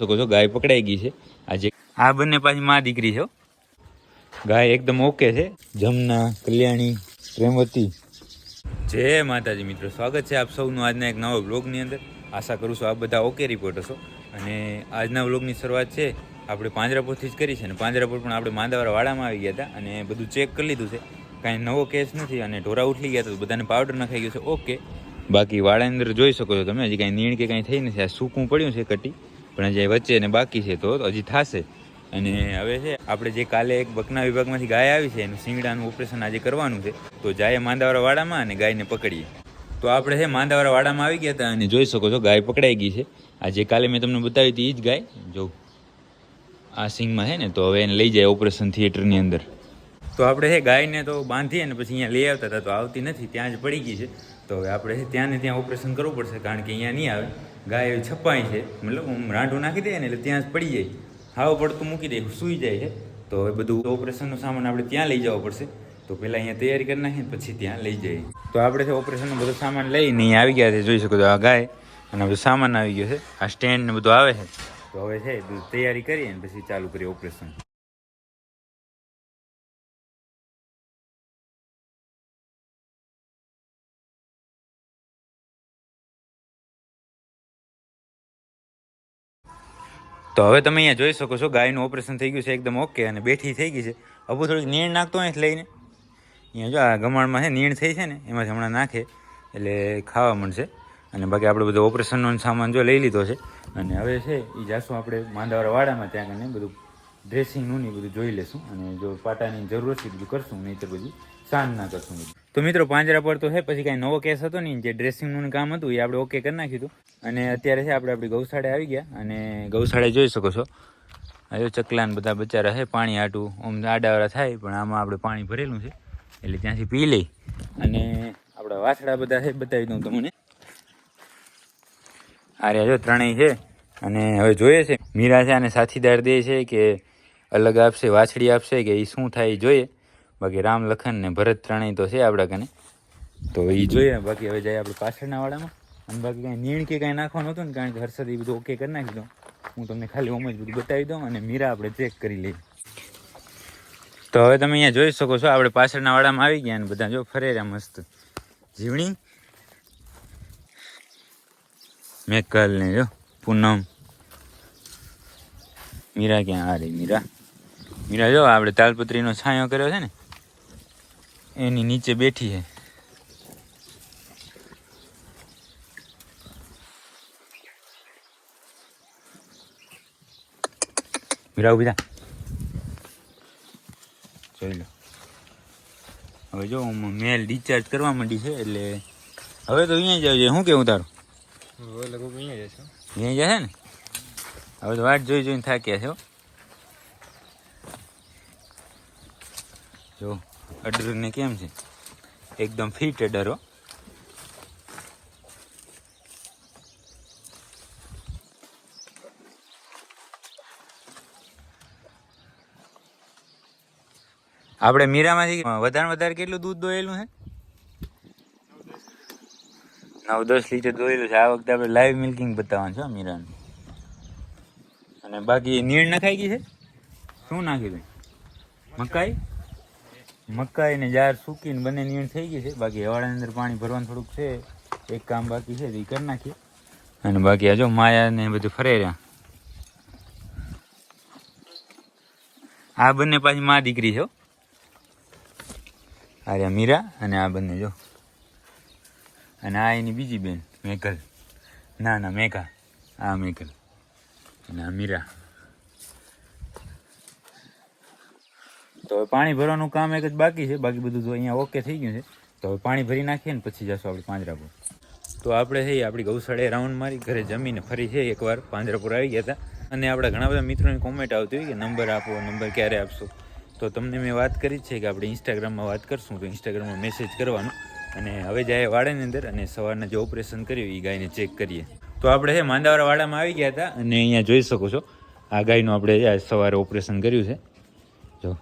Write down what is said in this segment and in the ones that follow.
શકો છો ગાય પકડાઈ ગઈ છે. આજે આ બંને પાછી મા દીકરી છે ગાય એકદમ ઓકે છે. જમના કલ્યાણી પ્રેમવતી. જય માતાજી મિત્રો સ્વાગત છે આપ સૌનું આજના એક નવા બ્લોગની અંદર. આશા કરું છું આપ બધા ઓકે રિપોર્ટ હશો અને આજના બ્લોગની શરૂઆત છે આપણે પાંજરાપોરથી જ કરી છે. અને પાંજરાપોર પણ આપણે માંદાવાળા વાડામાં આવી ગયા હતા અને બધું ચેક કરી લીધું છે. કાંઈ નવો કેસ નથી અને ઢોરા ઉઠલી ગયા તો બધાને પાવડર નખાઈ ગયો છે. ઓકે. બાકી વાડાની અંદર જોઈ શકો છો તમે હજી કાંઈ નીણ કે કાંઈ થઈ નથી. આ સૂકું પડ્યું છે કટી. પણ હજી વચ્ચે ને બાકી છે તો હજી થશે. અને હવે છે, આપણે જે કાલે એક બકના વિભાગમાંથી ગાય આવી છે, એનું શિંગડાનું ઓપરેશન આજે કરવાનું છે, તો જાય માંદાવાળા વાડામાં અને ગાયને પકડીએ. તો આપણે છે, માંદાવાળા વાડામાં આવી ગયા હતા અને જોઈ શકો છો, ગાય પકડાઈ ગઈ છે. આ જે કાલે મેં તમને બતાવી હતી એ જ ગાય. જો, આ સિંગમાં છે ને, તો હવે એને લઈ જાય ઓપરેશન થિયેટરની અંદર. તો આપણે છે, ગાયને તો બાંધીએ ને પછી અહીંયા લઈ આવતા હતા, તો આવતી નથી, ત્યાં જ પડી ગઈ છે. તો હવે આપણે ત્યાં ને ત્યાં ઓપરેશન કરવું પડશે, કારણ કે અહીંયા નહીં આવે. ગાય એવી છપાઈ છે. મતલબ આમ રાંઢું નાખી દઈએ ને એટલે ત્યાં જ પડી જાય. હાવ પડતું મૂકી દે, સૂઈ જાય છે. તો હવે બધું ઓપરેશનનો સામાન આપણે ત્યાં લઈ જવો પડશે. તો પહેલાં અહીંયા તૈયારી કરી નાખીએ પછી ત્યાં લઈ જઈએ. તો આપણે છે ઓપરેશનનો બધો સામાન લઈને અહીંયા આવી ગયા છે. જોઈ શકો છો આ ગાય અને બધો સામાન આવી ગયો છે. આ સ્ટેન્ડ ને બધું આવે છે. તો હવે છે તૈયારી કરીએ ને પછી ચાલુ કરીએ ઓપરેશન તો હવે તમે અહીંયા જોઈ શકો છો, ગાયનું ઓપરેશન થઈ ગયું છે, એકદમ ઓકે અને બેઠી થઈ ગઈ છે. અબુ થોડીક નીણ નાખતો હોય લઈને. અહીંયા જો આ ગમાણમાં છે, નીણ થઈ છે ને, એમાંથી હમણાં નાખે, એટલે ખાવા મળશે અને બાકી આપણે બધું ઓપરેશનનો સામાન જો લઈ લીધો છે. અને હવે છે એ જાશું આપણે માંદાવાળા વાડામાં ત્યાં કરીને બધું ડ્રેસિંગનું ને બધું જોઈ લેશું. અને જો પાટાની જરૂર છે બધું કરશું નહીં તો બધું સાંજ ના કરશું બધું. તો મિત્રો પાંજરા પર તો છે પછી કાંઈ નવો કેસ હતો નહીં, જે ડ્રેસિંગનું કામ હતું, એ આપણે ઓકે કરી નાખ્યું હતું. અને અત્યારે છે, આપણે આપણી ગૌશાળે આવી ગયા, અને ગૌશાળે જોઈ શકો છો. આ જો ચકલાન બધા બચારા છે પાણી આટું આમ આડાવાળા થાય, પણ આમાં આપણે પાણી ભરેલું છે, એટલે ત્યાંથી પી લઈ. અને આપણા વાછડા બધા છે બતાવી દઉં તમને. આરે હજુ ત્રણેય છે, અને હવે જોઈએ છે. મીરા છે, અને સાથીદાર દે છે કે અલગ આપશે, વાછડી આપશે કે એ શું થાય એ જોઈએ. બાકી રામ લખન ને ભરત ત્રણેય તો છે આપણા કને. તો એ જોઈએ, બાકી હવે જાય આપણે પાછળના વાળામાં અને બાકી કાંઈ નીણ કે કાંઈ નાખવાનું હતું ને, કારણ કે હર્ષદ એ બધું ઓકે કરી નાખી દઉં હું તમને ખાલી ઓમ જ બધું બતાવી દઉં અને મીરા આપણે ચેક કરી લઈએ. તો હવે તમે અહીંયા જોઈ શકો છો આપણે પાછળના વાડામાં આવી ગયા અને બધા જો, ફરે મસ્ત. જીવણી. મેકલ ને જો, પૂનમ. મીરા ક્યાં? આ રહી મીરા. મીરા જો આપણે તાલપત્રીનો છાંયો કર્યો છે ને એની નીચે બેઠી છે મીરા ઊભી થા. જોઈ લો. હવે જો હું મેલ ડિસ્ચાર્જ કરવા માંડી છે એટલે હવે તો અહીંયા જ આવજે. શું કેવું તારું? અહીંયા જશે ને? હવે તો વાટ જોઈ જોઈને થાક્યા છે હો. જો. અડરને કેમ છે? એકદમ ફિટ અડર આપણે મીરામાંથી વધારે વધારે કેટલું દૂધ દોયેલું છે નવ દસ લીટર દોયેલું છે. આ વખતે આપણે લાઈવ મિલ્કિંગ બતાવવાનું છે મીરાનું. અને બાકી નીણ નખાઈ ગઈ છે? શું નાખ્યું તું મકાઈ? મકાઈ ને જાર સૂકીને બંને નીણ થઈ ગઈ છે. બાકી હવાળાની અંદર પાણી ભરવાનું થોડુંક છે. એક કામ બાકી છે એ કરી નાખીએ. અને બાકી આ જો માયા ને બધું ફરે રહ્યા આ બંને પાછી મા દીકરી છે. આ મીરા અને આ બંને જો. અને આ એની બીજી બેન, મેકલ. ના ના મેઘા આ મેકલ. અને આ મીરા. તો હવે પાણી ભરવાનું કામ એક જ બાકી છે. બાકી બધું તો અહીંયા ઓકે થઈ ગયું છે, તો હવે પાણી ભરી નાખીએ ને પછી જશું આપણે પાંજરાપુર. તો આપણે છે આપણી ગૌશાળાએ રાઉન્ડ મારી ઘરે જમીને ફરી છે, એકવાર પાંજરાપુર આવી ગયા હતા. અને આપણા ઘણા બધા મિત્રોની કોમેન્ટ આવતી હોય કે નંબર આપો, નંબર ક્યારે આપશો. તો તમને મેં વાત કરી છે કે આપણે ઇન્સ્ટાગ્રામમાં વાત કરશું, તો ઇન્સ્ટાગ્રામમાં મેસેજ કરવાનો. અને હવે જાય વાડાની અંદર અને સવારના જે ઓપરેશન કર્યું એ ગાયને ચેક કરીએ. તો આપણે છે માંદાવાળા વાડામાં આવી ગયા હતા અને અહીંયા જોઈ શકો છો. આ ગાયનું આપણે સવારે ઓપરેશન કર્યું છે. જો.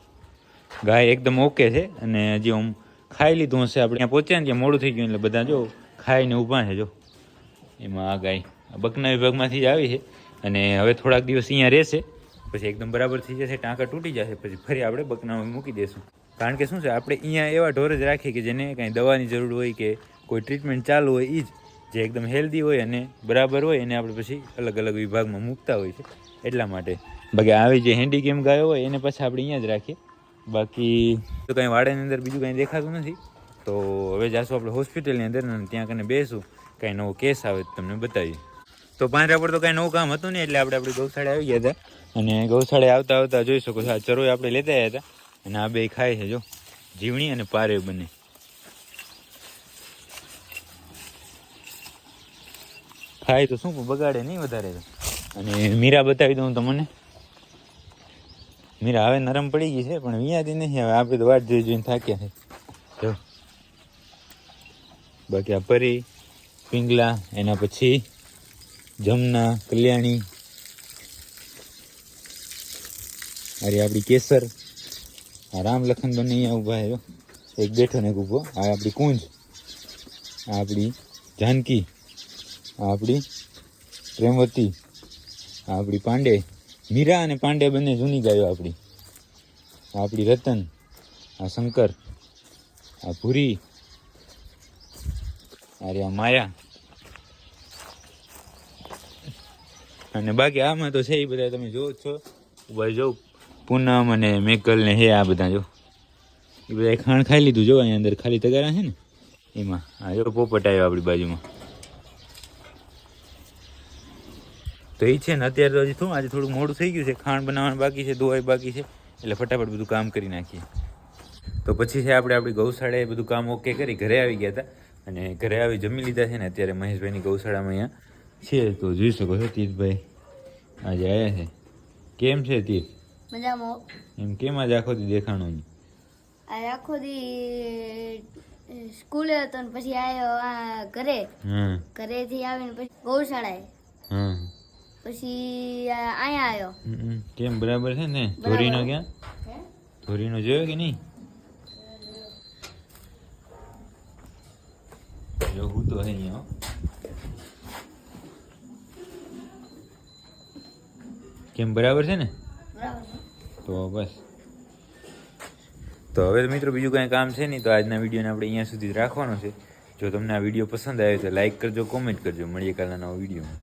ગાય એકદમ ઓકે છે અને હજી હું ખાઈ લીધું હશે, આપણે ત્યાં પહોંચ્યા ને ત્યાં મોડું થઈ ગયું એટલે બધા જો ખાઈને ઊભા છે, જો. એમાં આ ગાય બકના વિભાગમાંથી જ આવી છે અને હવે થોડાક દિવસ અહીંયા રહેશે, પછી એકદમ બરાબર થઈ જશે, ટાંકા તૂટી જશે, પછી ફરી આપણે બકનામાં મૂકી દઈશું કારણ કે શું છે, આપણે અહીંયા એવા ઢોર જ રાખીએ કે જેને કાંઈ દવાની જરૂર હોય કે કોઈ ટ્રીટમેન્ટ ચાલુ હોય એ જ, જે એકદમ હેલ્ધી હોય અને બરાબર હોય એને આપણે પછી અલગ અલગ વિભાગમાં મૂકતા હોય છે એટલા માટે. બાકી આવી જે હેન્ડીકેમ ગાયો હોય એને પછી આપણે અહીંયા જ રાખીએ. બાકી તો કાંઈ વાડાની અંદર બીજું કાંઈ દેખાતું નથી. તો હવે જાશું આપણે હોસ્પિટલની અંદર અને ત્યાં કને બેસું. કાંઈ નવો કેસ આવે તો તમને બતાવીએ. તો પાંજરા પર તો કાંઈ નવું કામ હતું નહીં એટલે આપણે આપણી ગૌશાળે આવી ગયા હતા. અને ગૌશાળે આવતા આવતા જોઈ શકો છો આ ચરોય આપણે લેતા આવ્યા હતા. અને આ બે ખાય છે જો. જીવણી અને પારે બંને. ખાય તો શું બગાડે નહીં વધારે અને મીરા બતાવી દઉં તમને. મીરા હવે નરમ પડી ગઈ છે, પણ વિયાતી નહીં, હવે આપણે તો વાટ જોઈ જોઈને થાક્યા છે. જો. બાકી આ પરી, પિંગલા, એના પછી જમના, કલ્યાણી અરે આપણી કેસર, આ રામ લખન બંને અહીંયા ઊભા આવ્યો એક બેઠો ને એક ઊભો. આ આપણી કુંજ, આ આપણી જાનકી, આ આપણી પ્રેમવતી આપણી પાંડે. મીરા અને પાંડે બંને જૂની ગાયો આપણી. આપણી રતન, આ શંકર, આ ભૂરી અરે આ માયા. અને બાકી આમાં તો છે એ બધા તમે જોવો છો. ઊભા જો પૂનમ અને મેકલ ને હે આ બધા જો. એ બધા ખાણ ખાઈ લીધું જો અહીંયા અંદર ખાલી તગારા છે ને. એમાં. આ જો પોપટ આવ્યો આપણી બાજુમાં. તો એ છે ને અત્યારે તો હજી શું આજે થોડું મોડું થઈ ગયું છે ખાણ બનાવવાનું બાકી છે ધોવાઈ બાકી છે એટલે ફટાફટ બધું કામ કરી નાખીએ. તો પછી છે આપણે આપણી ગૌશાળાએ બધું કામ ઓકે કરી ઘરે આવી ગયા હતા અને ઘરે આવી જમી લીધા છે ને અત્યારે મહેશભાઈની ગૌશાળામાં અહીંયા છે. તો જોઈ શકો છો તીર્થભાઈ આજે આવ્યા છે. કેમ છે તીર્થ? મજામાં. એમ કેમ આજે આખો દી દેખાણો નહીં? આ આખો દી સ્કૂલે હતો ને પછી આવ્યો આ ઘરે. ઘરેથી આવીને પછી ગૌશાળાએ. હા પછી આ અહીંયા આવ્યો. હમ, હમ. કેમ બરાબર છે ને? ધોરીનો ક્યાં? ધોરીનો જોયો કે નહીં? જો હું તો હે અહીંયા હો. કેમ બરાબર છે ને? બરાબર તો બસ. તો હવે તો મિત્રો બીજું કાંઈ કામ છે નહીં તો આજના વિડીયોને આપણે અહીંયા સુધી જ રાખવાનો છે. જો તમને આ વીડિયો પસંદ આવ્યો તો લાઈક કરજો કોમેન્ટ કરજો. મળીએ કાલના નવા વિડીયોમાં.